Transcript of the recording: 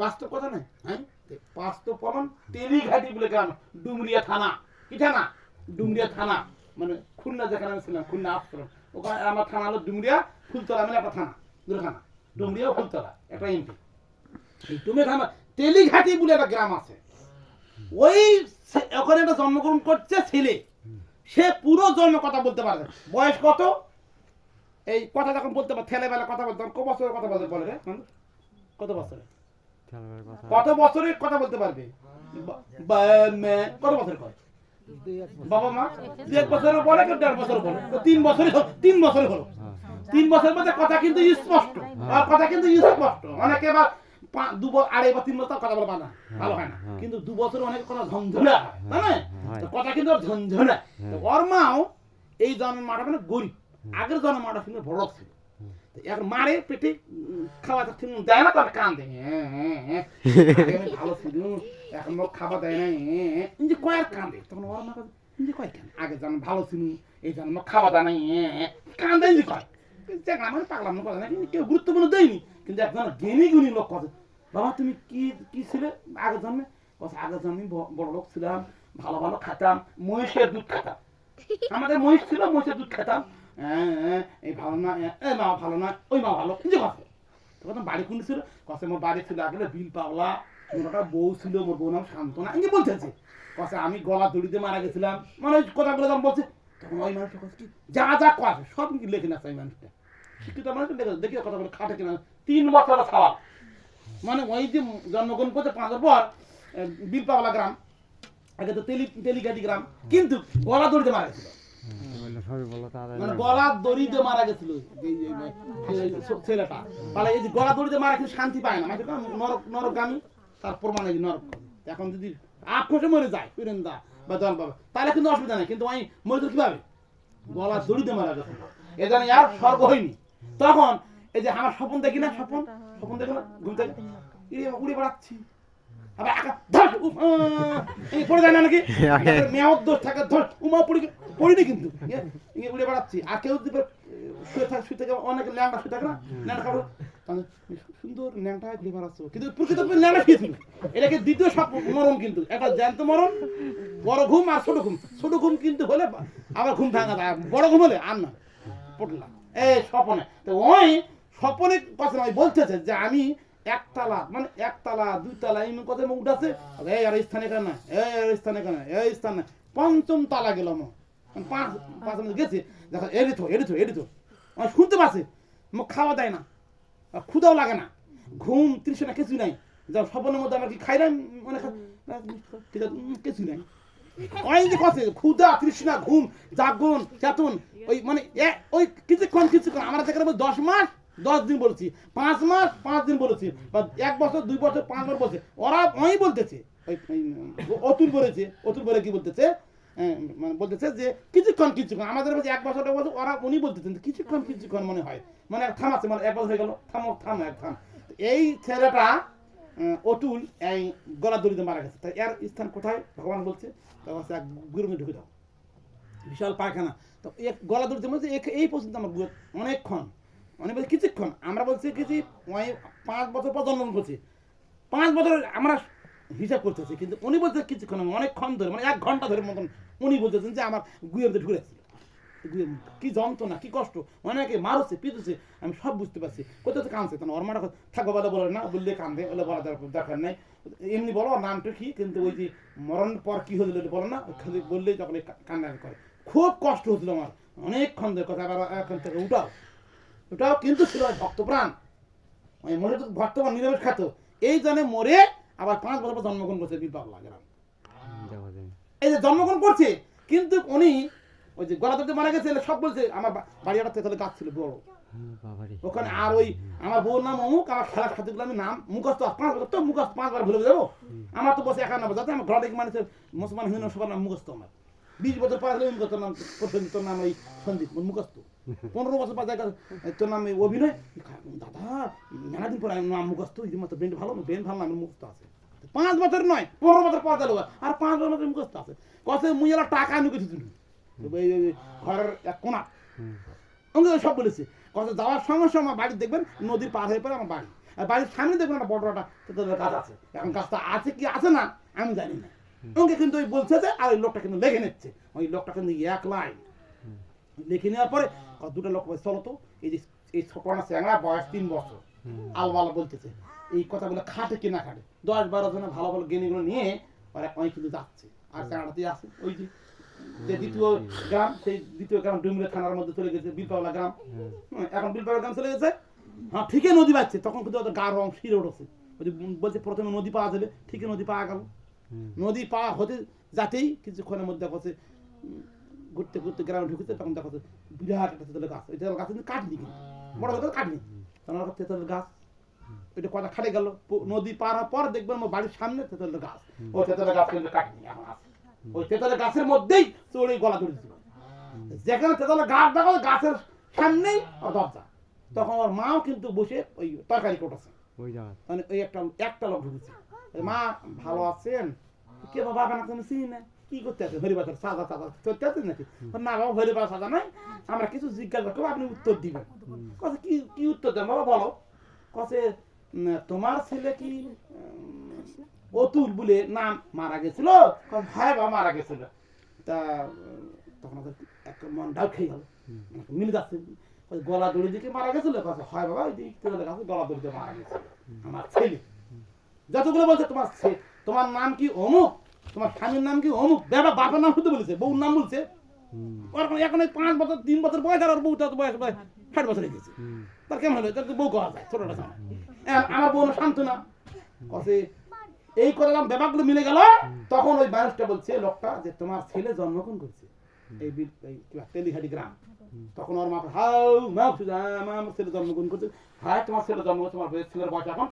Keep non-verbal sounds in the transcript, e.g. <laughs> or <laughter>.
বাস্তব কথা হ্যাঁ? বাস্তব প্রমাণ বলে গ্রাম ডুমরিয়া থানা। কি থানা? ডুমরিয়া থানা। মানে খুলনা যেখানে ছিলাম খুলনা ওখানে আমার থানা হলো ডুমরিয়া ফুলতলা মানে একটা থানা ফুলতলা একটা এমপি বলে একটা গ্রাম আছে। ওই ওখানে একটা জন্মগ্রহণ করছে ছেলে। সে পুরো জন্ম কথা বলতে পারে বয়স কত? এই কথা যখন বলতে পারে ছেলেবেলা কথা বলতে পারে, কত বছরের কথা বলতে বলে রে? কত বছরে কথা। কত বছরের কথা বলতে পারবে? কত বছর কয় বাবা মা দু এক বছরের বলে কেউ দেড় বছর বলে তিন বছরই হলো তিন বছরই হলো। তিন বছরের মধ্যে কথা কিন্তু স্পষ্ট। আর কথা কিন্তু স্পষ্ট। অনেকে বা দু আড়াই বা তিন বছর কথা বলে না। ভালো হয় না। হ্যাঁ। কিন্তু দু বছর অনেক কথা ঝঞ্ঝনা তাই না? তো কথা কিন্তু ঝঞ্ঝনা ওর মাও এই জন্মের মাটা মানে গরিব। আগের জন্মের মাটা কিন্তু বড় ছিল। এখন মারে পেটে খাওয়া ঠিক দেয় না তার কান্দে ভালো ছিল এখন লোক খাবার দেয় না। ইঞ্জি কয়ার কান্দে তখন ওর মা ইঞ্জি কয় কেন আগে জন্ম ভালো ছিল এই জন্ম খাওয়া দেয় না। কান্দে ইঞ্জি কয় দেখলাম আমার পাগলাম কথা না কিন্তু কেউ গুরুত্বপূর্ণ দেয়নি কিন্তু একজন জ্ঞানী গুণী লোক কথা বাবা তুমি কি কি ছিলে আগের জন্মে কথা আগের জন্মে বড় লোক ছিলাম ভালো ভালো খেতাম মহিষের দুধ খেতাম আমাদের মহিষ ছিল মহিষের দুধ খেতাম এই ভালো না এই মা ভালো না, ওই মা ভালো যে কথা তখন বাড়ি কোন ছিল? মোর বাড়ি ছিল আগে বিল পাওলা, মোর একটা বউ ছিল, মোর বউ নাম শান্তনা ইঙ্গে বলতেছে কসে আমি গলা দড়িতে মারা গেছিলাম মানে কথাগুলো যখন বলছে, তখন ওই মানুষটা কসে কি, যা যা কসে, সব কি লেখে না ওই মানুষটা। শিক্ষিত মানুষ লেখে দেখি কথা বলে খাটে কিনা, তিন বছর খাওয়া মানে ওই যে জন্মগ্রহণ করছে পাঁচ পর বিল পাওলা গ্রাম, আগে তো তেলি, তেলিগাটি গ্রাম, কিন্তু গলা দড়িতে মারা গেছিল। মানে দড়িতে মারা গেছিল এই যে, ছেলেটা। তাহলে এই যে গলা দড়িতে মারা কিন্তু শান্তি পায় না। মানে নরক নরকগামী তার প্রমাণ এই নরক। এখন যদি আট মরে যায় দা বা দল বাবা তাহলে কিন্তু অসুবিধা নেই। কিন্তু আমি মরে কীভাবে? গলা দড়িতে মারা গেছে। এ জানি আর স্বর্গ হয়নি। তখন এই যে আমার স্বপ্ন দেখি না স্বপ্ন? স্বপ্ন দেখি না? ঘুম থেকে? উড়ে বেড়াচ্ছি। আবার একা ধর উফ, এই পড়ে যায় না নাকি? <laughs> মেয়াদ দোষ থাকে ধর উমা পড়ি পড়িনি কিন্তু। ইয়ে, ইয়ে উড়ে বেড়াচ্ছি। আর কেউ যদি শুয়ে থাকে শুয়ে থাকে অনেক ল্যাংটা শুয়ে থাকে না? ল্যাংটা খাব সুন্দর ল্যাংটা ঘুরে বেড়াচ্ছ কিন্তু প্রকৃত ল্যাংটা শুয়েছিল এটাকে দ্বিতীয় সব মরণ কিন্তু? একটা জ্যান্ত মরণ বড় ঘুম আর ছোট ঘুম। ছোট ঘুম কিন্তু হলে আবার ঘুম ভাঙা যায় বড় ঘুম হলে আর না। পড়লাম। এই স্বপনে। তো ওই স্বপনে কথা নয় বলতেছে যে আমি একতলা মানে একতলা দুইতলা এমন কথা মুখ উঠাছে এই আর স্থানে কেন? এই আর স্থানে কেন? এই স্থানে। পঞ্চম তালা গেলাম মানে পাঁচ পাঁচ মিনিট গেছে। দেখো এড়ি তো এড়ি তো এড়ি তো আমার শুনতে পাচ্ছে মুখ খাওয়া দেয় না। ক্ষুদাও লাগে না। ঘুম তৃষ্ণা কিছু নাই। যাও স্বপ্নের মধ্যে আমার কি খাইলাম মানে কিছু নাই। যে কথা ক্ষুদা তৃষ্ণা ঘুম জাগরণ চেতন ওই মানে ওই কিছুক্ষণ কিছুক্ষণ আমরা বলি দশ মাস দশ দিন বলেছি, পাঁচ মাস, পাঁচ দিন বলেছি, বা এক বছর, দুই বছর, পাঁচ বছর বলছে। ওরা ওই বলতেছে অতুল বলেছে, অতুল বলে কি বলতেছে? মানে বলতেছে যে, কিছুক্ষণ কিছুক্ষণ, আমাদের বলছে এক বছর বছর, ওরা উনি বলতেছেন কিছুক্ষণ কিছুক্ষণ মনে হয়। মানে এক থামাচ্ছে মানে এক বছর হয়ে গেল থামো থাম, এক থাম। এই ছেলেটা অতুল, এই গলা দড়িতে মারা গেছে। তাই এর স্থান কোথায়? ভগবান বলছে কাছে এক গুরুমে ঢুকে দাও। বিশাল পায়খানা। তো এক গলা দড়িতে বলছে এই পর্যন্ত আমার অনেকক্ষণ। অনেক বলছে কিছুক্ষণ, আমরা বলছি কিছু ওই পাঁচ বছর পর জন্মগ্রহণ করছি। পাঁচ বছর আমরা হিসাব করতেছি, কিন্তু উনি বলছে কিছুক্ষণ, অনেকক্ষণ ধরে মানে এক ঘণ্টা ধরে মতন উনি বলতেছেন যে, আমার গুয়ের মধ্যে ঢুকেছিল কি যন্ত্রণা, কি কষ্ট, অনেকে মারছে, পিটুছে, আমি সব বুঝতে পারছি। কোথাও কাঁদছে তখন ওর মাটা থাকো বলে বলে না, বললে কান্দে, বলে বলা দরকার নেই। এমনি বলো নামটা কি? কিন্তু ওই যে মরণ পর কি হয়েছিল বলো না, খালি বললেই তখন এই কা- কান্নাকাটি করে। খুব কষ্ট হচ্ছিল আমার, অনেকক্ষণ ধরে, কথা এখান থেকে উঠাও। ওটাও কিন্তু ছিল ভক্তপ্রাণ। ওই মরে তো ভক্তপ্রাণ নিরামিষ খাত এই জন্য মরে আবার পাঁচ বছর পর জন্মগ্রহণ করছে বীর বাবলা গ্রাম। এই যে জন্মগ্রহণ করছে কিন্তু উনি ওই যে গলা ধরতে মারা গেছে সব বলছে আমার বাড়ি একটা তেতলে গাছ ছিল বড়। ওখানে আর ওই আমার বউর নাম অমুক আমার খেলার সাথীগুলো আমি নাম মুখস্থ পাঁচ বছর তো মুখস্থ পাঁচবার ভুলে যাব? আমার তো বসে একান্ন বছর যাতে আমার ঘরে মানুষের মুসলমান হিন্দু সবার নাম মুখস্থ আমার। বিশ বছর পর হলে মুখস্থ নাম প্রথম তোর নাম ওই সন্দীপ মুখস্থ। পনেরো বছর দেখা তোর নাম এই অভিনয় দাদা, মেলাদিন দিন পরে নাম মুখস্থ, এই মাত্র ব্রেন ভালো ব্রেন ভালো নামের মুখস্থ আছে। পাঁচ বছর নয়, পনেরো বছর পাঁচ গেল আর পাঁচ বছর মুখস্থ আছে। কত মুই টাকা আমি কিছু দিন। ঘরের এক কোনা। আমাকে সব বলেছে কত যাওয়ার সঙ্গে সঙ্গে আমার বাড়ি দেখবেন, নদীর পার হয়ে পরে আমার বাড়ি। আর বাড়ির সামনে দেখবেন একটা বড় একটা গাছ আছে। এখন গাছটা আছে কি আছে না, আমি জানি না। ওকে কিন্তু ওই বলছে যে আর ওই লোকটা কিন্তু লেগে নিচ্ছে। ওই লোকটা কিন্তু এক লাইন। লিখে নেওয়ার পরে দুটো লোক চলো তো এই যে এই ছোট না চ্যাংড়া বয়স তিন বছর। আলবালা বলতেছে এই কথাগুলো খাটে কিনা খাটে? দশ বারো জনে ভালো ভালো জ্ঞানীগুলো নিয়ে ওরা ওই কিন্তু যাচ্ছে। আর চ্যাংড়াতেই আছে ওই যে যে দ্বিতীয় গ্রাম সেই দ্বিতীয় গ্রাম ডুমরে থানার মধ্যে চলে গেছে বিলপাওলা গ্রাম। এখন বিলপাওলা গ্রাম চলে গেছে। হ্যাঁ ঠিকই নদী পাচ্ছে তখন কিন্তু ওদের গা রং শিরে উঠেছে। বলছে প্রথমে নদী পাওয়া যাবে ঠিকই নদী পাওয়া গেল। নদী পাওয়া হতে যাতেই কিছুক্ষণের মধ্যে দেখো ঘুরতে ঘুরতে গ্রামে ঢুকেছে তখন দেখো বিরাট একটা তেঁতুলের গাছ। ওই তেঁতুলের গাছ কিন্তু কাটনি কিন্তু। বড় কথা কাটনি। তখন তেঁতুলের গাছ ওইটা কটা খাটে গেল নদী পার হওয়ার পর দেখবেন আমার বাড়ির সামনে তেঁতুলের গাছ। ওই তেঁতুলের গাছ কিন্তু কাটনি এখন আছে। ওই তেঁতুলের গাছের মধ্যেই চড়ে গলা ধরে দিল যেখানে তেঁতুলের গাছ দেখো গাছের সামনেই দরজা। তখন ওর মাও কিন্তু বসে ওই তরকারি কোটাছে ওই মানে ওই একটা একটা লোক ঢুকেছে। মা ভালো আছেন? কে বাবা আপনার কোনো চিনি না কি করতে আছে? হরিবাসের সাদা সাদা করতে আছেন নাকি? না বাবা হরিবাস সাদা নাই। আমরা কিছু জিজ্ঞাসা করব আপনি উত্তর দিবেন। কথা কি কি উত্তর দেন বাবা বলো। কসে তোমার ছেলে কি অতুল বলে নাম মারা গেছিল? হ্যাঁ বাবা মারা গেছিল। তা তখন এক মন ডাল খেয়ে গেল। মিলে যাচ্ছে। ওই গলা দড়ি দিকে মারা গেছিল। কয়, হয় বাবা ওই দিক গলা দড়িতে মারা গেছে। আমার ছেলে। যতগুলো বলছে তোমার তোমার নাম কি অমুক? তোমার স্বামীর নাম কি অমুক? বাবা বাবার নাম শুধু বলেছে বউর নাম বলছে। ওর এখন এই পাঁচ বছর তিন বছর বয়স আর বউটা তো বয়স বয়স ষাট বছর হয়ে গেছে। তার কেমন হলো? তার বউ করা যায় ছোটটা সময় আমার বউ শান্ত না কসে এই করলাম ব্যাপারগুলো মিলে গেল তখন ওই মানুষটা বলছে লোকটা যে তোমার ছেলে জন্মগ্রহণ করছে এই তেলিহাটি গ্রাম। তখন ওর মা হাউ মা ছেলে জন্মগ্রহণ করছে। হ্যাঁ তোমার ছেলে জন্ম তোমার ছেলের বয়স এখন